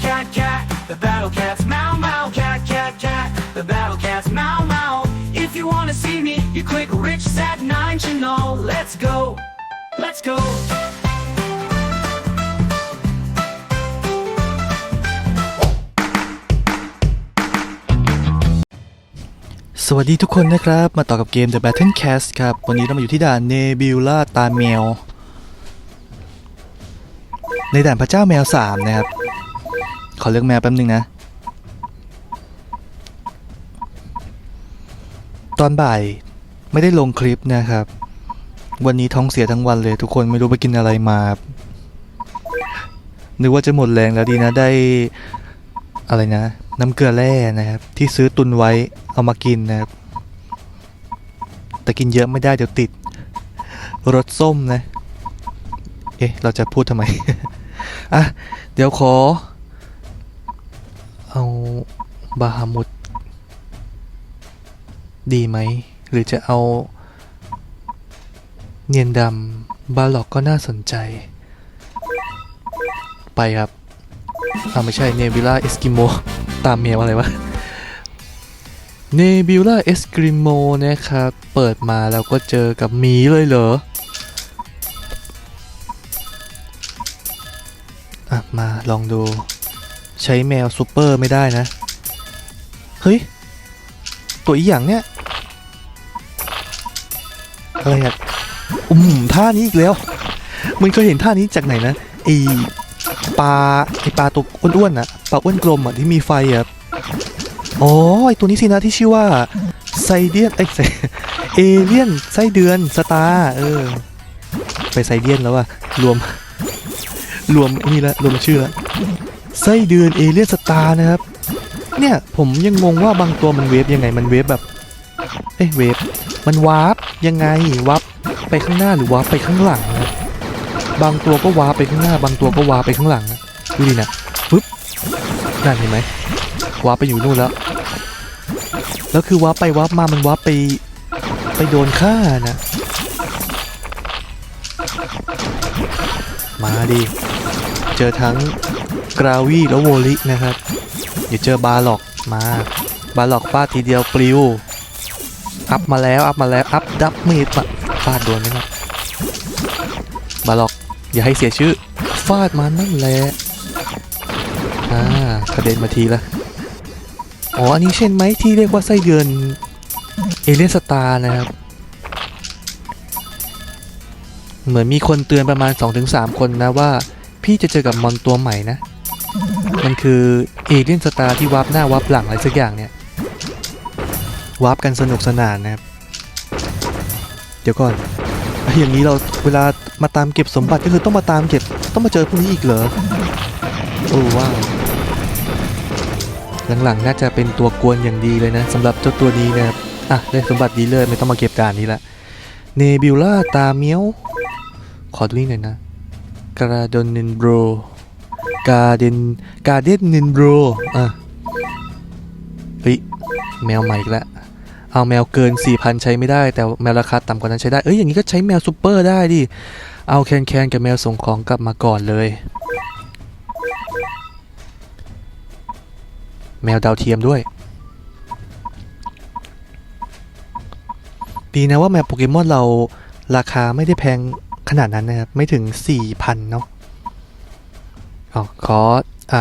cat, cat, cat. The battle cat's meow, meow, cat, cat, cat. The battle cat's meow, meow. If you wanna see me, you click Rich Sat 9 channel. Let's go. Let's go. สวัสดีทุกคนนะครับ มาต่อกับเกม The Battle Cast ครับ วันนี้เรามาอยู่ที่ด่าน Nebula ตาแมว ในด่านพระเจ้าแมว 3 นะครับ ขอเลือกแมวแป๊บนึงนะ ตอนบ่ายไม่ได้ลงคลิปนะครับ วันนี้ท้องเสียทั้งวันเลย ทุกคนไม่รู้ไปกินอะไรมา นึกว่าจะหมดแรงแล้วดีนะได้อะไรนะ น้ำเกลือแร่นะครับ ที่ซื้อตุนไว้เอามากินนะครับ แต่กินเยอะไม่ได้เดี๋ยวติดรสส้มนะ เอ๊ะ เราจะพูดทำไม อะ เดี๋ยวขอ เอาบาฮามุดดีไหม หรือจะเอา เนียนดำบาหลอกก็น่าสนใจ ไปครับอ่าไม่ใช่เนบิล่าเอสกิโมตามเมียวอะไรวะเนบิล่าเอสกิโมนะครับ เปิดมาแล้วก็เจอกับหมีเลยเหรออะมาลองดู ใช้แมวซูเปอร์ไม่ได้นะ เฮ้ย ตัวอีหยังเนี่ยอะไรอะอืมท่านี้อีกแล้ว มันเคยเห็นท่านี้จากไหนนะไอปลาไอปลาตัวอ้วนๆน่ะปลาอ้วนกลมอะที่มีไฟอะอ๋อไอตัวนี้สินะที่ชื่อว่าไซเดียนไอยไซเอเลียนไส้เดือนสตาร์เออ ไปไซเดียนแล้วอะรวม รวมนี่ละรวมชื่อละ ไส้เดือนเอเลียสตาร์นะครับ เนี่ยผมยังงงว่าบางตัวมันเวฟยังไงมันเวฟแบบ เอ้เวฟมันวาร์ปยังไงวาร์ปไปข้างหน้าหรือวาร์ปไปข้างหลังนะบางตัวก็วาร์ปไปข้างหน้า บางตัวก็วาร์ปไปข้างหลังอะดูดินะปึ๊บนั่นเห็นไหมวาร์ปไปอยู่นู่นแล้ว แล้วคือวาร์ปไปวาร์ปมามันวาร์ปไปไปโดนฆ่านะมาดิเจอทั้ง กราวี่แล้วโวลินะครับ เดี๋ยวเจอบาหลอกมา บาหลอกฟาดทีเดียวปลิว อัพมาแล้ว อัพมาแล้ว อัพดับมีดฟาดโดนไหมครับบาหลอก อย่าให้เสียชื่อ ฟาดมานั่นแหละอ่ากระเด็นมาทีละ อ๋อ อันนี้เช่นไหมที่เรียกว่าไส้เดือนเอเลนสตาร์นะครับ เหมือนมีคนเตือนประมาณ 2-3 คนนะว่า พี่จะเจอกับมอนตัวใหม่นะ มันคือเอเลียนสตาร์ที่วาร์ปหน้าวาร์ปหลังอะไรสักอย่างเนี่ยวาร์ปกันสนุกสนานนะครับ เดี๋ยวก่อน อย่างนี้เราเวลามาตามเก็บสมบัติก็คือต้องมาตามเก็บต้องมาเจอพวกนี้อีกเหรอ โอ้ว้าวหลังๆ น่าจะเป็นตัวกวนอย่างดีเลยนะสำหรับเจ้าตัวนี้นะครับ อะ ได้สมบัติดีเลยไม่ต้องมาเก็บด่านนี้ละเนบิวล่าตาเมียว ขอดูนี่หน่อยนะกราดนนินโบร กาเดนกาเดนนินโบรอะเฮ้ยแมวใหม่อีกแล้วเอาแมวเกิน 4,000 ใช้ไม่ได้ แต่แมวราคาต่ำกว่านั้นใช้ได้ เอ้ยอย่างนี้ก็ใช้แมวซูเปอร์ได้ดิ เอาแคนแคนกับแมวส่งของกลับมาก่อนเลย แมวดาวเทียมด้วย ดีนะว่าแมวโปเกมอนเราราคาไม่ได้แพงขนาดนั้นนะครับ ไม่ถึง 4,000 เนาะ ออขออ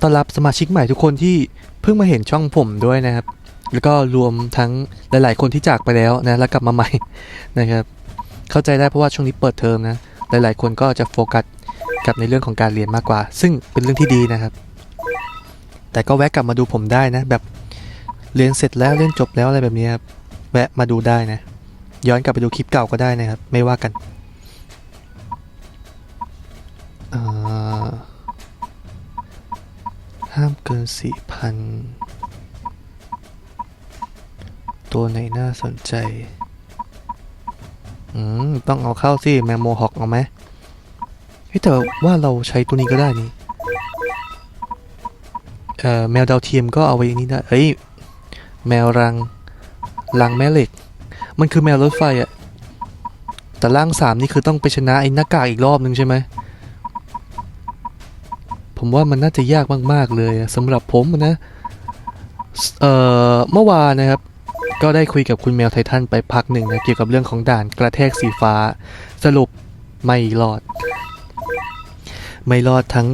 ต้อนรับสมาชิกใหม่ทุกคนที่เพิ่งมาเห็นช่องผมด้วยนะครับ แล้วก็รวมทั้งหลาย ๆ คนที่จากไปแล้วนะแล้วกลับมาใหม่นะครับ เข้าใจได้เพราะว่าช่วงนี้เปิดเทอมนะหลาย ๆ คนก็จะโฟกัสกับในเรื่องของการเรียนมากกว่า ซึ่งเป็นเรื่องที่ดีนะครับ แต่ก็แวะกลับมาดูผมได้นะแบบเรียนเสร็จแล้วเรียนจบแล้วอะไรแบบนี้ครับแวะมาดูได้นะ ย้อนกลับไปดูคลิปเก่าก็ได้นะครับ ไม่ว่ากัน ห้ามเกินสี่พัน ตัวไหนน่าสนใจ อืม ต้องเอาเข้าสิ แมมโมฮอกเอาไหมเฮ้แต่ว่าเราใช้ตัวนี้ก็ได้นี่ เอ่อ แมวดาวเทียมก็เอาไว้นี้ได้เฮ้ย แมวรัง รังแม่เหล็ก มันคือแมวรถไฟอะแต่ร่างสามนี่คือต้องไปชนะไอ้หน้ากากอีกรอบนึงใช่ไหม ผมว่ามันน่าจะยากมาก ๆ เลยสำหรับผมนะเอ่อเมื่อวานนะครับ ก็ได้คุยกับคุณแมวไททันไปพักหนึ่งนะเกี่ยวกับเรื่องของด่านกระแทกสีฟ้า สรุปไม่รอด ไม่รอดทั้ง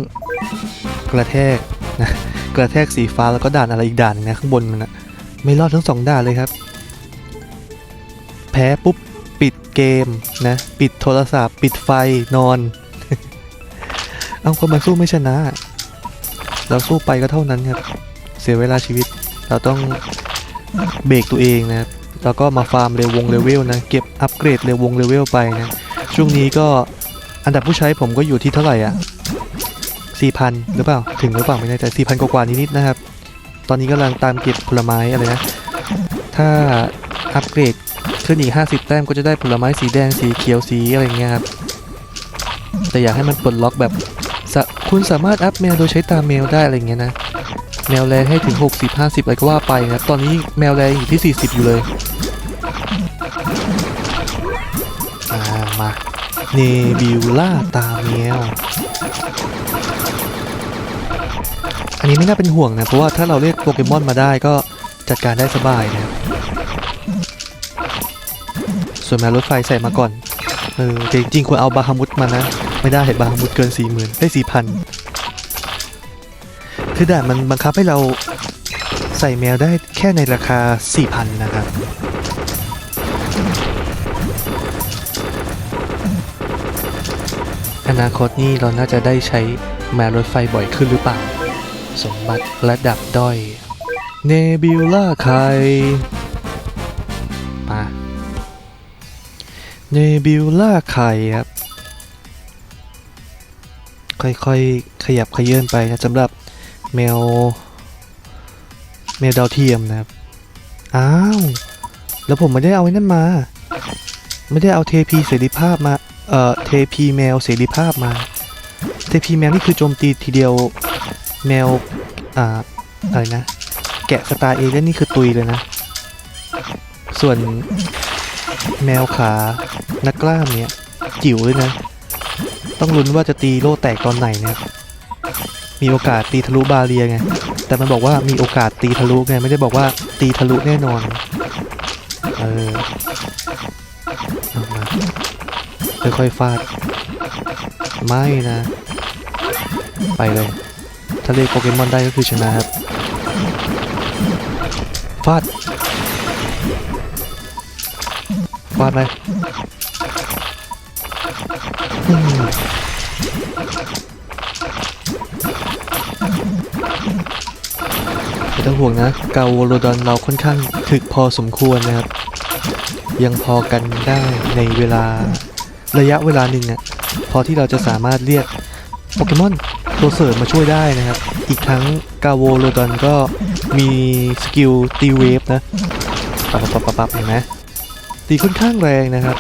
กระแทกนะกระแทกสีฟ้าแล้วก็ด่านอะไรอีกด่านหนึงนะข้างบนมันนะไม่รอดทั้งสองด่านเลยครับ แพ้ปุ๊บปิดเกมนะ ปิดโทรศัพท์ ปิดไฟนอน เอาคนมาสู้ไม่ชนะ เราสู้ไปก็เท่านั้นครับ เสียเวลาชีวิต เราต้องเบรกตัวเองนะครับแล้วก็มาฟาร์มเรววงเลเวลนะ เก็บอัปเกรดเรววงเลเวลไปนะ ช่วงนี้ก็อันดับผู้ใช้ผมก็อยู่ที่เท่าไหร่อะ4,000หรือเปล่า ถึงหรือเปล่าไม่แน่ใจ4,000กว่านิดๆนะครับ ตอนนี้กำลังตามเก็บผลไม้อะไรนะ ถ้าอัปเกรดขึ้นอีก50 แต้มก็จะได้ผลไม้สีแดงสีเขียวสีอะไรเงี้ยครับ แต่อยากให้มันปลดล็อกแบบ คุณสามารถอัพแมวโดยใช้ตามแมวได้อะไรเงี้ยนะ แมวแรงให้ถึง 60 50 อะไรก็ว่าไปนะตอนนี้แมวแรงอยู่ที่ 40 อยู่เลยอ่ามาเนบิวล่าตาแมว อันนี้ไม่น่าเป็นห่วงนะ เพราะว่าถ้าเราเรียกโปเกมอนมาได้ก็จัดการได้สบายนะ ส่วนแมวรถไฟใส่มาก่อน เออจริงๆควรเอาบาฮามุดมานะ ไม่ได้บาฮามุดเกินสี่หมื่นได้สี่พันคือด่านมันบังคับให้เราใส่แมวได้แค่ในราคาสี่พันนะครับ อนาคตนี่เราน่าจะได้ใช้แมวรถไฟบ่อยขึ้นหรือเปล่า สมบัติระดับด้อย เนบิวล่าไคมาเนบิวล่าไข่ครับ ค่อยๆ ขยับขยื่นไปนะสำหรับแมว แมวดาวเทียมนะครับ อ้าว แล้วผมไม่ได้เอาไอ้นั่นมา ไม่ได้เอาเทพีเสรีภาพมา เอ่อ เทพีแมวเสรีภาพมา เทพีแมวนี่คือโจมตีทีเดียวแมว อ่า อะไรนะ แกะสตาร์เอเลี่ยนนี่คือตุยเลยนะ ส่วนแมวขานักกล้ามเนี่ย จิ๋วเลยนะ ต้องลุ้นว่าจะตีโล่แตกตอนไหนนะครับมีโอกาสตีทะลุบาเรียไง แต่มันบอกว่ามีโอกาสตีทะลุไง ไม่ได้บอกว่าตีทะลุแน่นอน เออเอามาค่อยๆฟาด ไม่นะ ไปเลย ถ้าเรียกโปเกมอนได้ก็คือชนะครับ ฟาด ฟาดไปอืม ไม่ต้องห่วงนะเกาโวโลดอนเราค่อนข้างถึกพอสมควรนะครับ ยังพอกันได้ในเวลาระยะเวลาหนึ่งอะพอที่เราจะสามารถเรียกโปเกมอนตัวเสริมมาช่วยได้นะครับ อีกทั้งกาโวโลดอนก็มีสกิลตีเวฟนะปับปับปับปับเห็นไหมตีค่อนข้างแรงนะครับ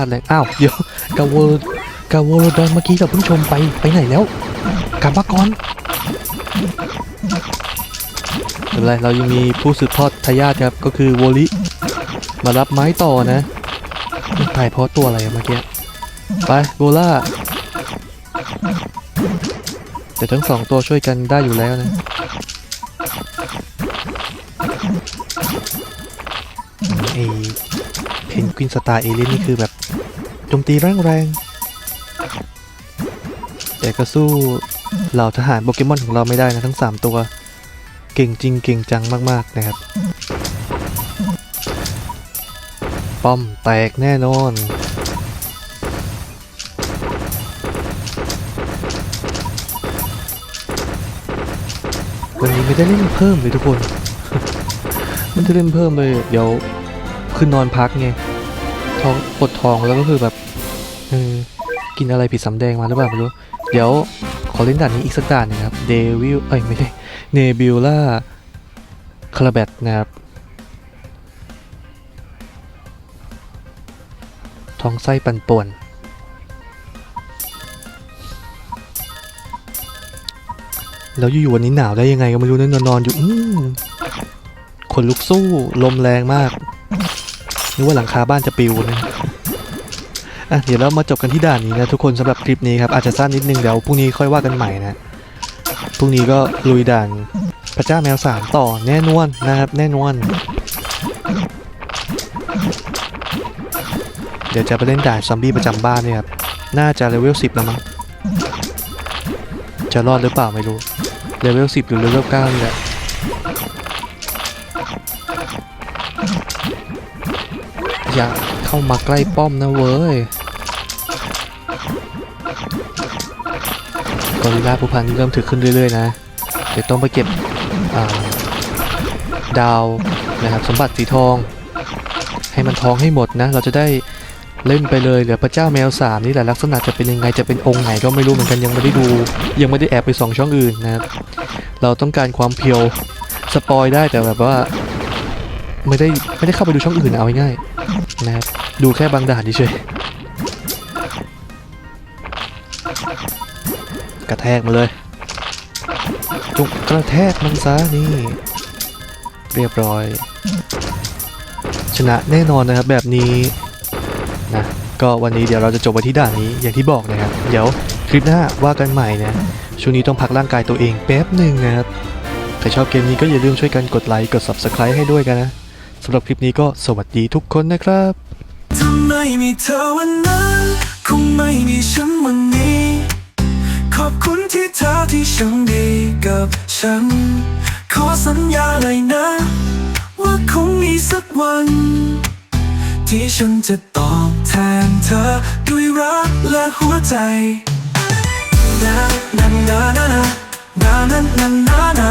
าดแรงอ้าวเดี๋ยวกาโวกาวโรดอนเมื่อกี้เราเพิ่งชมไปไปไหนแล้วกลับมาก่อนเป็นไรเรายังมีผู้สืบทอดทายาทครับก็คือโวลิมารับไม้ต่อนะตายเพราะตัวอะไรเมื่อกี้ไปโบล่าแต่ทั้งสองตัวช่วยกันได้อยู่แล้วนะไอเพนกวินสตาร์เอเลนนี่คือแบบ โจมตีแรงแรงๆแต่ก็สู้เหล่าทหารโปเกมอนของเราไม่ได้นะทั้ง 3 ตัว เก่งจริงเก่งจังมากๆนะครับ ป้อมแตกแน่นอนวันนี้ไม่ได้เล่นเพิ่มเลยทุกคนไม่ได้เล่นเพิ่มเลย เดี๋ยวคือนอนพักไง ท้องปวดท้องแล้วก็คือแบบเออกินอะไรผิดสำแดงมาหรือเปล่าไม่รู้ เดี๋ยวขอเล่นด่านนี้อีกสักด่านหนึงครับเดวิลเอ้ยไม่ใช่เนบิวล่าคาราแบตนะครับท้องไส้ปั่นป่วนแล้วอยู่ๆวันนี้หนาวได้ยังไงก็ไม่รู้นะนอนๆอยู่อืมขนลุกสู้ลมแรงมาก นึกว่าหลังคาบ้านจะปิวนะอะเดี๋ยวเรามาจบกันที่ด่านนี้นะทุกคนสำหรับคลิปนี้ครับอาจจะสั้นนิดนึงเดี๋ยวพรุ่งนี้ค่อยว่ากันใหม่นะพรุ่งนี้ก็ลุยด่านพระเจ้าแมวสามต่อแน่นอนนะครับแน่นอนเดี๋ยวจะไปเล่นด่านซอมบี้ประจำบ้านเนี่ยครับ น่าจะเลเวล 10 แล้วมั้ง จะรอดหรือเปล่าไม่รู้ เลเวล 10 หรือเลเวล9นี่แอย่าเข้ามาใกล้ป้อมนะเว้ยกอริลลาผู้พันเริ่มถึกขึ้นเรื่อยๆนะ เดี๋ยวต้องไปเก็บดาวนะครับสมบัติสีทอง ให้มันทองให้หมดนะ เราจะได้เล่นไปเลยเหลือพระเจ้าแมวสามนี่แหละลักษณะจะเป็นยังไงจะเป็นองค์ไหนก็ไม่รู้เหมือนกันยังไม่ได้ดู ยังไม่ได้แอบไปสองช่องอื่นนะครับเราต้องการความเพียวสปอยได้แต่แบบว่า ไม่ได้ไม่ได้เข้าไปดูช่องอื่นเอาง่ายๆนะครับดูแค่บางด่านเฉยกระแทกมาเลยจุกกระแทกมันซะนี่เรียบร้อย ชนะแน่นอนนะครับแบบนี้นะก็วันนี้เดี๋ยวเราจะจบไปที่ด่านนี้อย่างที่บอกนะครับ เดี๋ยวคลิปหน้าว่ากันใหม่นะช่วงนี้ต้องพักร่างกายตัวเองแป๊บหนึ่งนะครับใครชอบเกมนี้ก็อย่าลืมช่วยกันกดไลค์กด Subscribe ให้ด้วยกันนะ สำหรับคลิปนี้ก็สวัสดีทุกคนนะครับถ้าไม่มีเธอวันนั้นคงไม่มีฉันวันนี้ ขอบคุณที่เธอที่ช่างดีกับฉัน ขอสัญญาเลยนะ ว่าคงมีสักวัน ที่ฉันจะตอบแทนเธอด้วยรักและหัวใจนะนะนะนะนะนะนะนะนะ